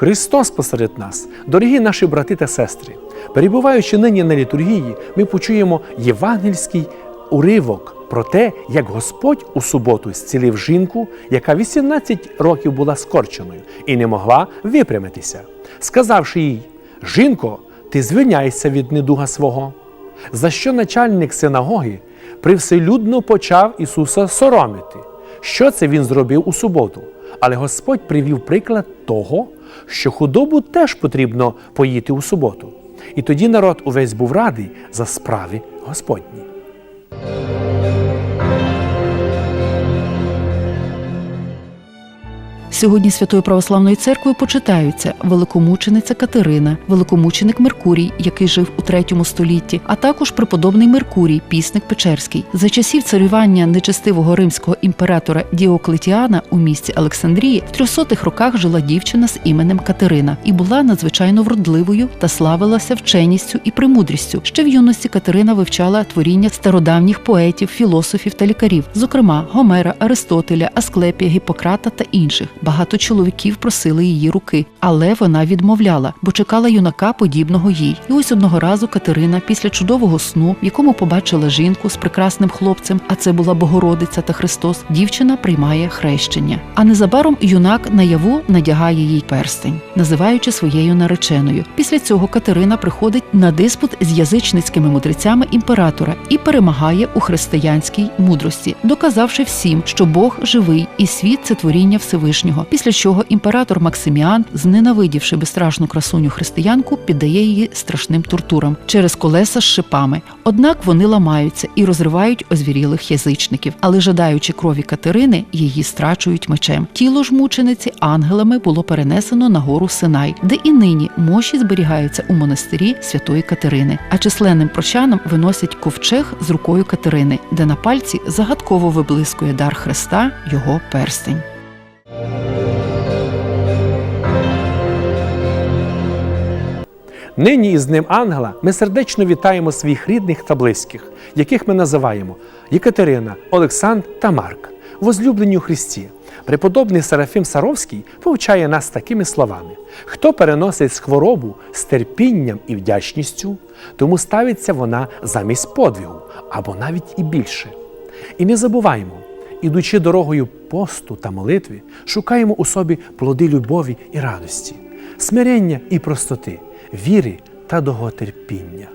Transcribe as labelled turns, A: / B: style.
A: Христос посеред нас, дорогі наші брати та сестри, перебуваючи нині на літургії, ми почуємо євангельський уривок про те, як Господь у суботу зцілив жінку, яка 18 років була скорченою і не могла випрямитися, сказавши їй: Жінко, ти звільняйся від недуга свого. За що начальник синагоги привселюдно почав Ісуса соромити. Що це він зробив у суботу? Але Господь привів приклад того, що худобу теж потрібно поїти у суботу. І тоді народ увесь був радий за справи Господні.
B: Сьогодні Святою Православною церквою почитаються великомучениця Катерина, великомученик Меркурій, який жив у третьому столітті, а також преподобний Меркурій, пісник Печерський. За часів царювання нечестивого римського імператора Діоклетіана у місті Олександрії в 300-х роках жила дівчина з іменем Катерина і була надзвичайно вродливою та славилася вченістю і премудрістю. Ще в юності Катерина вивчала творіння стародавніх поетів, філософів та лікарів, зокрема Гомера, Аристотеля, Асклепія, Гіппократа та інших. Багато чоловіків просили її руки, але вона відмовляла, бо чекала юнака, подібного їй. І ось одного разу Катерина, після чудового сну, в якому побачила жінку з прекрасним хлопцем, а це була Богородиця та Христос, дівчина приймає хрещення. А незабаром юнак наяву надягає їй перстень, називаючи своєю нареченою. Після цього Катерина приходить на диспут з язичницькими мудрецями імператора і перемагає у християнській мудрості, доказавши всім, що Бог живий і світ це творіння Всевишнього. Після чого імператор Максиміан, зненавидівши безстрашну красуню християнку, піддає її страшним тортурам через колеса з шипами. Однак вони ламаються і розривають озвірілих язичників, але жадаючи крові Катерини, її страчують мечем. Тіло ж мучениці ангелами було перенесено на гору Синай, де і нині мощі зберігаються у монастирі святої Катерини. А численним прощанам виносять ковчег з рукою Катерини, де на пальці загадково виблискує дар Христа, його перстень.
A: Нині із Днем Ангела ми сердечно вітаємо своїх рідних та близьких, яких ми називаємо Єкатерина, Олександр та Марк, возлюблені у Христі. Преподобний Серафим Саровський повчає нас такими словами: хто переносить хворобу з терпінням і вдячністю, тому ставиться вона замість подвигу або навіть і більше. І не забуваймо, ідучи дорогою посту та молитви, шукаємо у собі плоди любові і радості, смирення і простоти, віри та довготерпіння.